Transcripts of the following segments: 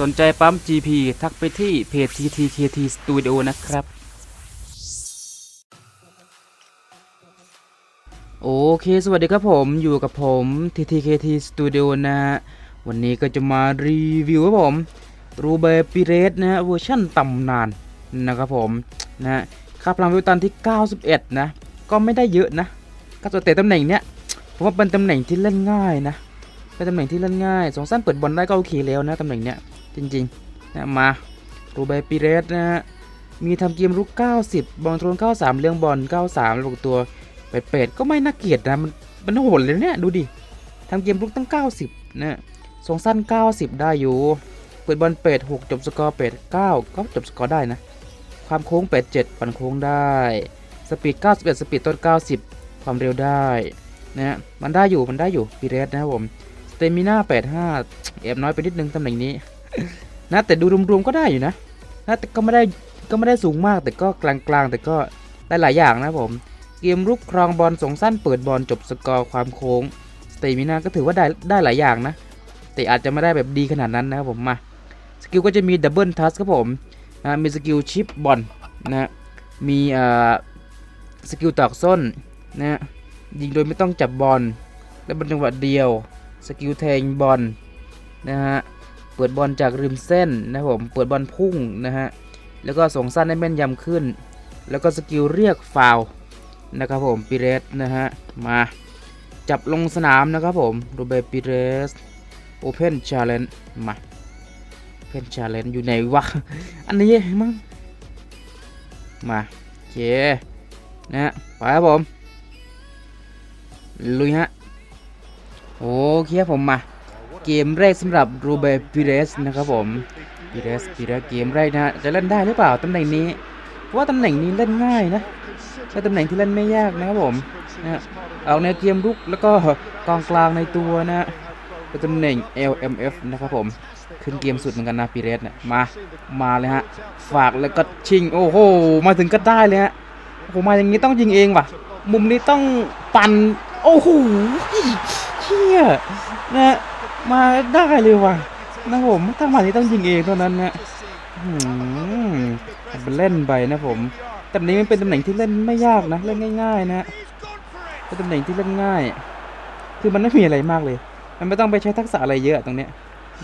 สนใจปั๊ม GP ทักไปที่เพจ TTKT Studio นะครับ โอเค สวัสดีครับผมอยู่กับผม TTKT Studio นะฮะ วันนี้ก็จะมารีวิวครับผมรูเบปิเรสนะฮะเวอร์ชั่นตำนานนะครับผมนะฮะค่าพลังวิวตันที่ 91 นะ ก็ไม่ได้เยอะนะก็ตัวเตะตำแหน่งเนี้ยผมว่าเป็นตำแหน่งที่เล่นง่ายนะเป็นตำแหน่งที่เล่นง่ายสองสั้นเปิดบอลได้ก็โอเคแล้วนะตำแหน่งเนี้ย จริงๆนะมารูเบปิเรสนะฮะมีทำเกมรุก 90 บอลโทน93เลี้ยงบอล 93ล้วตัวเป็ดๆก็ไม่น่าเกลียดนะ มันมันโหดเลยเนี่ย ดูดิทำเกมรุกตั้ง 90 นะทรงสั้น 90 ได้อยู่ เปิดบอลเป็ด6 จบสกอร์เป็ด9 ก็จบสกอร์ได้นะ ความโค้งเป็ด7ปั่นโค้งได้ สปีด 91 สปีดต้น 90 ความเร็วได้นะฮะมันได้อยู่ มันได้อยู่ปีเรสนะครับผม สเตมิน่า85แอบน้อยไปนิดนึงตำแหน่งนี้ นะแต่ดูรวมๆก็ได้อยู่นะนะแต่ก็ไม่ได้ก็ไม่ได้สูงมากแต่ก็กลางๆ แต่ก็ได้หลายอย่างนะผม เกมรุกครองบอลส่งสั้นเปิดบอลจบสกอร์ความโค้งสเตมินาก็ถือว่าได้ได้หลายอย่างนะ แต่อาจจะไม่ได้แบบดีขนาดนั้นนะครับผมมาสกิลก็จะมีดับเบิลทัสครับผมนะมีสกิลชิปบอลนะมีเอ่อสกิลตอกส้นนะยิงโดยไม่ต้องจับบอลและบอลจังหวะเดียว สกิลแทงบอลนะฮะ เปิดบอลจากริมเส้นนะครับผมเปิดบอลพุ่งนะฮะแล้วก็ส่งสั้นให้แม่นยำขึ้น แล้วก็สกิลเรียกฟาว์นะครับผมปิเรสนะฮะมาจับลงสนามนะครับผมโรเบปิเรสโอเพนชาเลนมาเพนชาเลนอยู่ไหนวะ อันนี้มั้งมาโอเคนะฮะไปครับผม ลุยฮะ โอเคผมมา เกมแรกสำหรับโรเบปิเรสนะครับผมปิเรสปิเรสเกมแรกนะฮะจะเล่นได้หรือเปล่าตำแหน่งนี้เพราะว่าตำแหน่งนี้เล่นง่ายนะใช้ตำแหน่งที่เล่นไม่ยากนะครับผมนะฮะเอาในเกมรุกแล้วก็กองกลางในตัวนะเป็นตำแหน่ง LMF นะครับผมขึ้นเกมสุดเหมือนกันนะพีเรสเนี่ยมามาเลยฮะฝากแล้วก็ชิงโอ้โหมาถึงก็ได้เลยฮะโอ้โหมาอย่างนี้ต้องยิงเองว่ะ มุมนี้ต้องปั่นโอ้โหเชี่ยนะ มาได้เลยว่ะนะผมถ้ามานี้ต้องยิงเองเท่านั้นนะอืมเป็นเล่นไปนะผมตำแหน่งนี้มันเป็นตำแหน่งที่เล่นไม่ยากนะเล่นง่าย ๆ นะเป็นตำแหน่งที่เล่นง่าย คือมันไม่มีอะไรมากเลย มันไม่ต้องไปใช้ทักษะอะไรเยอะตรงเนี้ย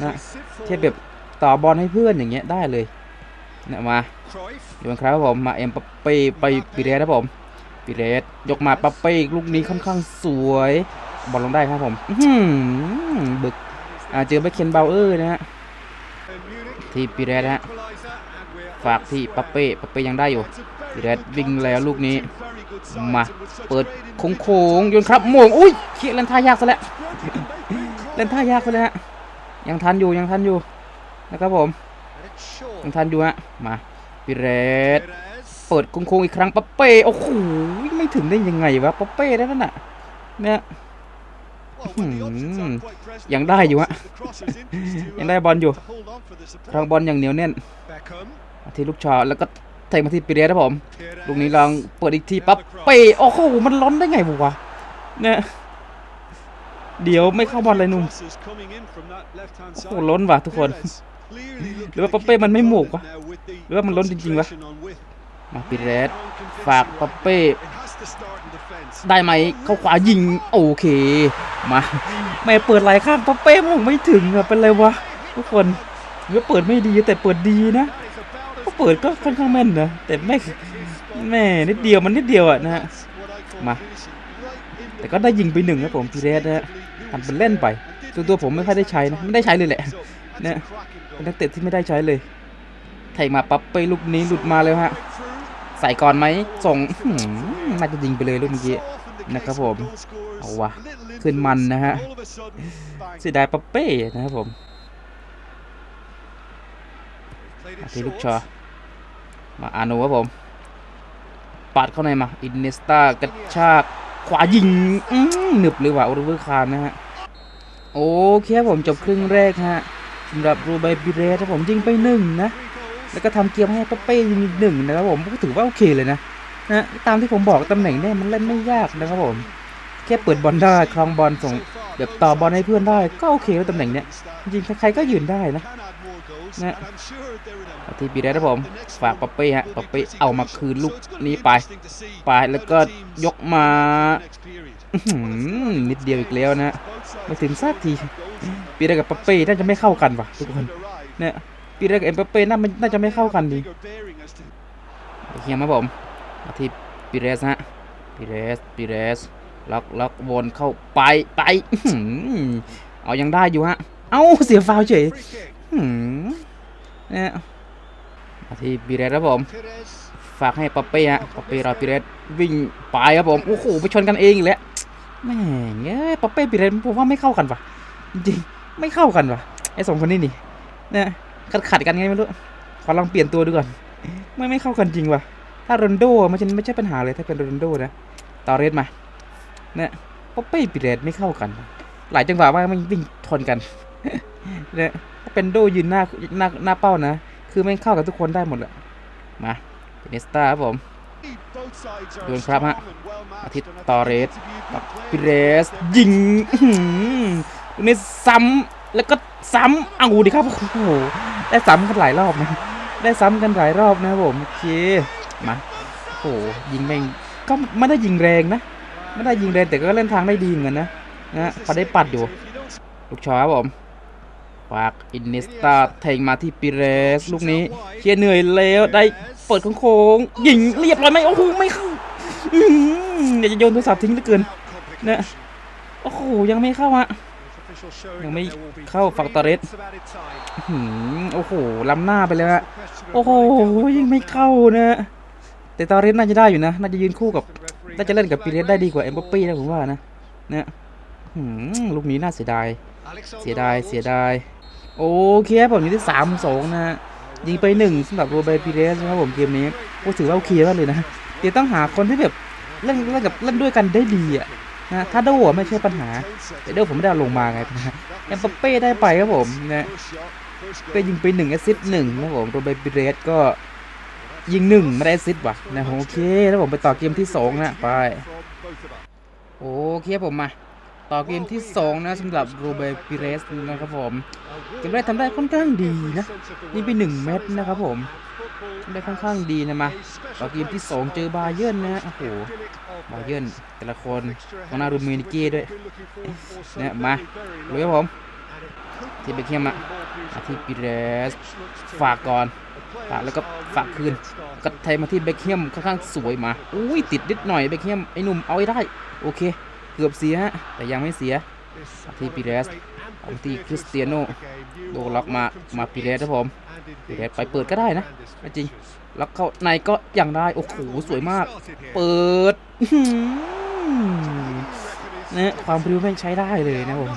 นะเทียบแบบต่อบอลให้เพื่อนอย่างเงี้ยได้เลยนะมาอยู่ครับผมมาเอ็มปัปเป้ไปปีเรสครับผมปีเรสยกมาปัปเป้ลูกนี้ค่อนข้างสวย บอลลงได้ครับผมอื้อหือบึก เจอไปเคนเบลเออร์นะฮะที่ปีเรสนะฮะฝากที่ปัปเป้ปัปเป้ยังได้อยู่ปีเรสวิ่งแล้วลูกนี้ มาเปิดโค้งๆโยนครับโมงอุ้ยเขี่ยเล่นท่ายากซะแล้วเล่นท่ายากไปเลยฮะยังทันอยู่ยังทันอยู่นะครับผมยังทันอยู่ฮะมาปีเรสเปิดโค้งๆอีกครั้งปัปเป้โอ้โหไม่ถึงได้ยังไงวะปัปเป้ได้นั่นน่ะเนี่ย ยังได้อยู่ฮะ ยังได้บอลอยู่ครองบอลอย่างเหนียวแน่นมาที่ลูกชอตแล้วก็เทมาที่ปีเรสครับผม ลูกนี้ลองเปิดอีกทีปั๊บเปโอ้โห มันล้นได้ไงวะเนี่ยเดี๋ยวไม่เข้าบอลเลยหนุ่มโอ้โหล้นว่ะทุกคนหหรืรืออว่าว่าปะปะเป้เป้มัมันนไม่ไม่หหมมกกวะวะหหรืรืออว่าว่ามัมันนล้ล้นนจจริริงงๆๆวะวะ มาปีเรสฝากปะเป้ปะเป้ยังได้อยู่ได้ไหมเข้าขวายิง โอเค มาไม่เปิดหลายข้างปะเป้มันไม่ถึงอะเป็นไรวะทุกคนหรือเปิดไม่ดีแต่เปิดดีนะก็เปิดก็ค่อนข้างแม่นนะแต่ไม่แม่นิดเดียวมันนิดเดียวอะนะฮะมา แต่ก็ได้ยิงไปหนึ่งนะผมพีเรสนะฮะทำเป็นเล่นไปตัวตัวผมไม่ค่อยได้ใช้นะไม่ได้ใช้เลยแหละเนี่ยเป็นนักเตะที่ไม่ได้ใช้เลยไถมาปั๊บไปลูกนี้หลุดมาเลยฮะใส่ก่อนไหมส่งน่าจะยิงไปเลยลูกเมื่อกี้นะครับผมเอาวะ ขึ้นมันนะฮะเสียดายปั๊บเป้นะครับผมอาทีลูกชอมาอาโนครับผมปัดเข้าในมาอินเนสตากระชากขวายิงอื้อหนึบเลยว่ะโอลิเวอร์คาร์นะฮะโอเคครับผมจบครึ่งแรกฮะสำหรับรูไบบิเรสครับผมยิงไปหนึ่งนะ แล้วก็ทำเกียร์ให้ปะเป้ยิงอีกหนึ่งนะครับผมก็ถือว่าโอเคเลยนะนะตามที่ผมบอกตำแหน่งเนี่ยมันเล่นไม่ยากนะครับผม แค่เปิดบอลได้ครองบอลส่งแบบต่อบอลให้เพื่อนได้ก็โอเคแล้วตำแหน่งเนี้ยจริงใครๆก็ยืนได้นะนะที่ปีเรสครับผม ฝากป๊อปปี้ฮะป๊อปปี้เอามาคืนลูกนี้ไป ไปแล้วก็ยกมานิดเดียวอีกแล้วนะไม่ถึงสักทีปีเรสกับป๊อปปี้น่าจะไม่เข้ากันว่ะทุกคนเนี่ยปีเรสกับเอ็มป๊อปปี้น่าน่าจะไม่เข้ากันดีเฮียมาผมมาที่ปีเรสฮะปีเรสปีเรส ล็อกล็อกวนเข้าไปไปอเอายังได้อยู่ฮะ เอ้าเสียฟาวเฉยเนี่ยมาที่ปีเรสครับผม ฝากให้ป๊อปปี้ฮะป๊อปปี้รอปีเรสวิ่งไปครับผม โอ้โหไปชนกันเองอีกแล้วแม่งเอ้ยป๊อปปี้ปีเรสผมว่าไม่เข้ากันว่ะ จริงไม่เข้ากันว่ะไอ้สองคนนี้นี่เนี่ยขัดขัดกันไงไม่รู้ ขอลองเปลี่ยนตัวดูก่อน ไม่ไม่เข้ากันจริงว่ะ ถ้าโรนโดมันจะไม่ใช่ปัญหาเลยถ้าเป็นโรนโดนะ ต่อเรสมา นี่ยป๊อปปี้ปีเรสไม่เข้ากัน หลายจังหวะว่ามันวิ่งชนกันเนี่ยถ้าเป็นโดยืนหน้าหน้าหน้าเป้านะ คือไม่เข้ากับทุกคนได้หมดแหละมาเนสตาครับผมโดนครับฮะอาทิตย์ตอเรสกับปิเรส ยิงอื้อหือตรงนี้ซ้ำแล้วก็ซ้ำเอาดิครับโอ้โหได้ซ้ำกันหลายรอบนะได้ซ้ำกันหลายรอบนะครับผมโอเคมาโอ้โหยิงแม่งก็ไม่ได้ยิงแรงนะ ไม่ได้ยิงแรงแต่ก็เล่นทางได้ดีเหมือนกันนะนะพอได้ปัดอยู่ ลูกชอครับผมฝากอินเนสตาแทงมาที่ปิเรส ลูกนี้เคียเหนื่อยแล้วได้เปิดโค้งยิงเรียบร้อยไหมโอ้โหไม่เข้าอื้อหืออยาจะโยนโทรศัพท์ทิ้งเหลือเกินนี่ยโอ้โหยังไม่เข้าอะยังไม่เข้าฝั่งตอเรสอื้อหือโอ้โหล้ำหน้าไปเลยฮะโอ้โหยังไม่เข้านะแต่ตอเรสน่าจะได้อยู่นะ น่าจะยืนคู่กับ น่าจะเล่นกับปิเรสได้ดีกว่าเอ็มบัปปี้นะผมว่านะเนี่ยลูกนี้น่าเสียดาย เสียดาย เสียดาย โอเคครับผมนี้ที่สามสองนะยิงไปหนึ่งสำหรับโรเบร์ปีเรสนะครับผมเกมนี้ก็ถือว่าโอเคมากเลยนะเดี๋ยวต้องหาคนที่แบบเล่นเล่นกับเล่นด้วยกันได้ดีอะนะถ้าโดอะไม่ใช่ปัญหา แต่โดผมไม่ได้ลงมาไงนะเอ็มบัปเป้ได้ไปครับผมนะเป้ยิงไปหนึ่งแอสซิสต์หนึ่งนะครับผมโรเบร์ปีเรสก็ ยิงหนึ่งไม่ได้ซิสต์ว่ะนะโอเค แล้วผมไปต่อเกมที่สองนะไปโอเคผมมาต่อเกมที่ 2 นะสำหรับโรเบร์ปิเรสนะครับผมเกมแรกทำได้ค่อนข้างดีนะยิงไป1เม็ดนะครับผมทำได้ค่อนข้างดีนะมาต่อเกมที่ 2 เจอบาเยิร์นนะโอ้โหบาเยิร์นแต่ละคนมานารูมินิเก้ด้วยเนี่ยมาลุยครับผมที่เบคแฮมอะมาที่ปิเรสฝากก่อน ฝาแล้วก็ฝากคืนก็ไทยมาที่เบคแฮมค่อนข้างสวยมาอุ้ยติดนิดหน่อยเบคแฮมไอ้หนุ่มเอาไว้ได้โอเค เกือบเสียฮะแต่ยังไม่เสียที่ปิเรสเอาที่คริสเตียโนโดนล็อกมามาปิเรสครับผมปิเรสไปเปิดก็ได้นะจริงล็อกเข้าในก็ยังได้โอ้โหสวยมาก เปิด นี่ยความพริ้วไม่งใช้ได้เลยนะผม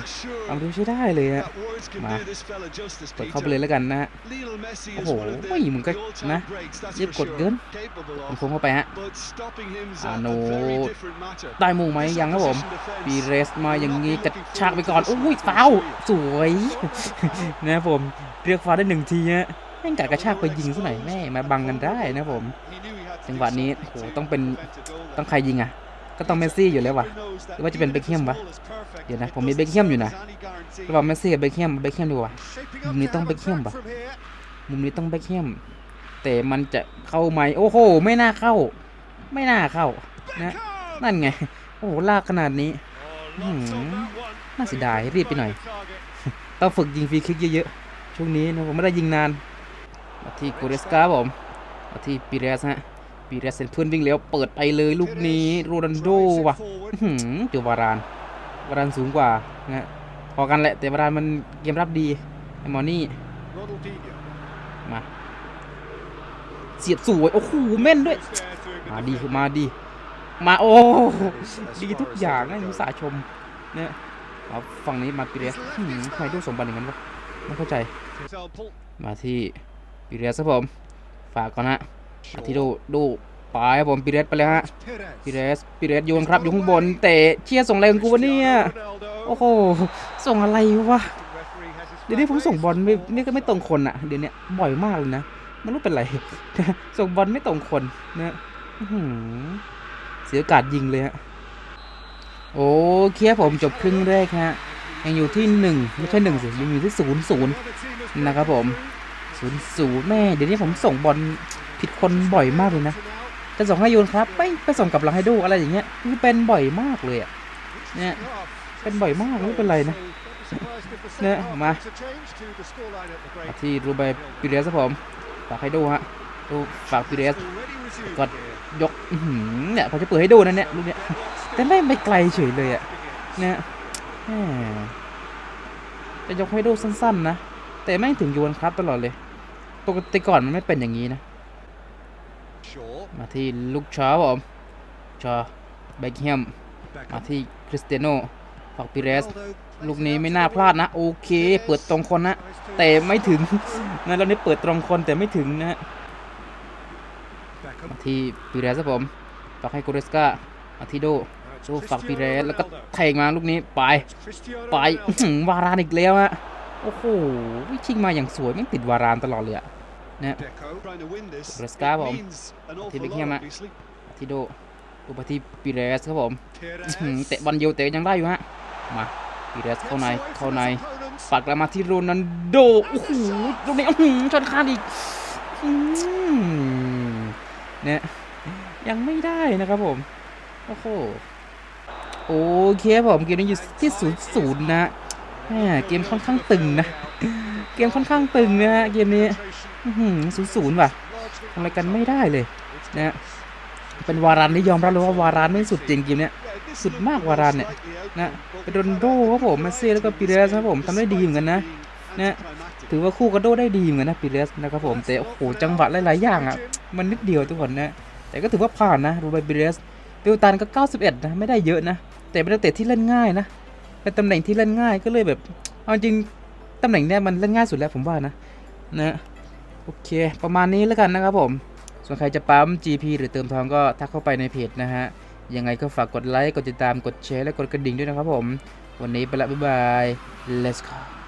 ความพริ้วใช้ได้เลยฮะมาเปิดเข้าไปเลยแล้วกันนะฮะโอ้โหไม่มึงก็นะนะรีบกดเกิเกินผมโค้งเข้าไปฮะอาอาโนโนได้มุงไหมยังครับผมปีเรสมาอย่างงี้กระชากไปก่อนโอ้ยฟาวสวยนะครับผมเรียกฟาวได้หนึ่งทีฮะแม่งกัดกระชากไปยิงซะหน่อยแม่มาบังกันได้นะครับผมจังหวะนี้โหต้องเป็นต้องใครยิงอะ ก็ต้องเมสซี่อยู่แล้ววะหรือว่าจะเป็นเบคแฮมวะเดี๋ยวนะผมมีเบคแฮมอยู่นะระหว่างเมสซี่กับเบคแฮมเบคแฮมดีกว่ามุมนี้ต้องเบคแฮมปะมุมนี้ต้องเบคแฮมแต่มันจะเข้าไหมโอ้โห ไม่น่าเข้า ไม่น่าเข้านะนั่นไง โอ้โหลากขนาดนี้น่าเสียดายรีบไปหน่อย ต้องฝึกยิงฟรีคิกเยอะๆช่วงนี้นะผมไม่ได้ยิงนานมาที่กูเรสกาบผมมาที่ปีเรสฮะ ปีเรสเซ็นเพื่อนวิ่งเร็วเปิดไปเลยลูกนี้โรนัลโดว่ะเจอวารานวารานสูงกว่านะพอกันแหละแต่วารานมันเกมรับดีไอมอนี่มาเสียบสวยโอ้โหแม่นด้วย มาดีคือมาดี มาโอ้ดีทุกอย่างนะมุสาชมเนี่ยฝั่งนี้มาปิเรสหืมทำไมดูสมบัติอย่างนั้นวะไม่เข้าใจ มาที่ปิเรสครับผม ฝากก่อนฮะ ที่ดูดูไปครับผมปิเรสไปเลยฮะปิเรสปิเรสโยนครับอยู่ข้างบนแต่เชียร์ส่งอะไรของกูวะเนี่ยโอ้โหส่งอะไรวะเดี๋ยวนี้ผมส่งบอลไม่นี่ก็ไม่ตรงคนอะเดี๋ยวนี้บ่อยมากเลยนะไม่รู้เป็นไรส่งบอลไม่ตรงคนนะเสียโอกาสยิงเลยฮะโอ้เคครับผมจบครึ่งแรกฮะยังอยู่ที่หนึ่งไม่ใช่หนึ่งสิยังอยู่ที่ศูนย์ศูนย์นะครับผมศูนย์ศูนย์แม่เดี๋ยวนี้ผมส่งบอล ผิดคนบ่อยมากเลยนะจะส่งให้โยนครับไม่ไปส่งกลับหลังให้ดูอะไรอย่างเงี้ยคือเป็นบ่อยมากเลยอะเนี่ยเป็นบ่อยมากไม่เป็นไรนะเนี่ยมาที่รูไบปิเรสครับผมฝากให้ดูฮะดูฝากปิเรสกดยกเนี่ยผมจะเปิดให้ดูนะเนี่ยลูกเนี้ยแต่ไม่ไม่ไกลเฉยเลยอะเนี่ยแหมจะยกให้ดูสั้นๆนะแต่ไม่งถึงโยนครับตลอดเลยปกติก่อนมันไม่เป็นอย่างนี้นะ มาที่ลูกชาครับผมชาเบคแฮมมาที่คริสเตียโนฝากปิเรส ลูกนี้ไม่น่าพลาดนะ โอเค เปิดตรงคนนะ แต่ไม่ถึงงั้นเรานี้เปิดตรงคนแต่ไม่ถึงนะฮะมาที่ปิเรสครับผมฝากให้โกเรสกามาที่โดดูฝากปิเรสแล้วก็แทงมาลูกนี้ไปไปอื้อหือวารานอีกแล้วฮะโอ้โหวิชิงมาอย่างสวยไม่งติดวารานตลอดเลยอะ นะ Resca ผมที่ Beckham อะมาที่โดดูมาที่ปิเรสครับผมเตะบอลเดียวเตะยังได้อยู่ฮะมาปิเรสเข้าในเข้าในปักแล้วมาที่โรนัลโดโอ้โหตรงนี้อื้อหือชนคานอีกเนี่ยยังไม่ได้นะครับผมโอ้โหโอเคผมเกมนี้อยู่ที่ศูนย์ศูนย์นะ เกมค่อนข้างตึงนะ เกมค่อนข้างตึงนะฮะเกมนี้ศูนย์ศูนย์ว่ะทำอะไรกันไม่ได้เลยนะเป็นวารันที่ยอมรับเลยว่าวารันไม่สุดจริงเกมเนี้ยสุดมากวารันเนี่ยนะเป็นโรนโดครับผมมาเซ่แล้วก็ปิเรสครับผมทำได้ดีเหมือนกันนะนะถือว่าคู่กับโดได้ดีเหมือนกันนะปิเรสนะครับผมแต่โอ้โหจังหวะหลายๆอย่างอะมันนิดเดียวทุกคนนะแต่ก็ถือว่าผ่านนะรูไบปิเรสเบลตันก็ 91 นะไม่ได้เยอะนะ แต่เป็นนักเตะที่เล่นง่ายนะ เป็นตำแหน่งที่เล่นง่ายก็เลยแบบ เอาจริงตำแหน่งเนี้ยมันเล่นง่ายสุดแล้วผมว่านะนะโอเค ประมาณนี้แล้วกันนะครับผม ส่วนใครจะปั๊ม GP หรือเติมทองก็ทักเข้าไปในเพจนะฮะ ยังไงก็ฝากกดไลค์ กดติดตาม กดแชร์ และกดกระดิ่งด้วยนะครับผม วันนี้ไปละบ๊ายบาย let's go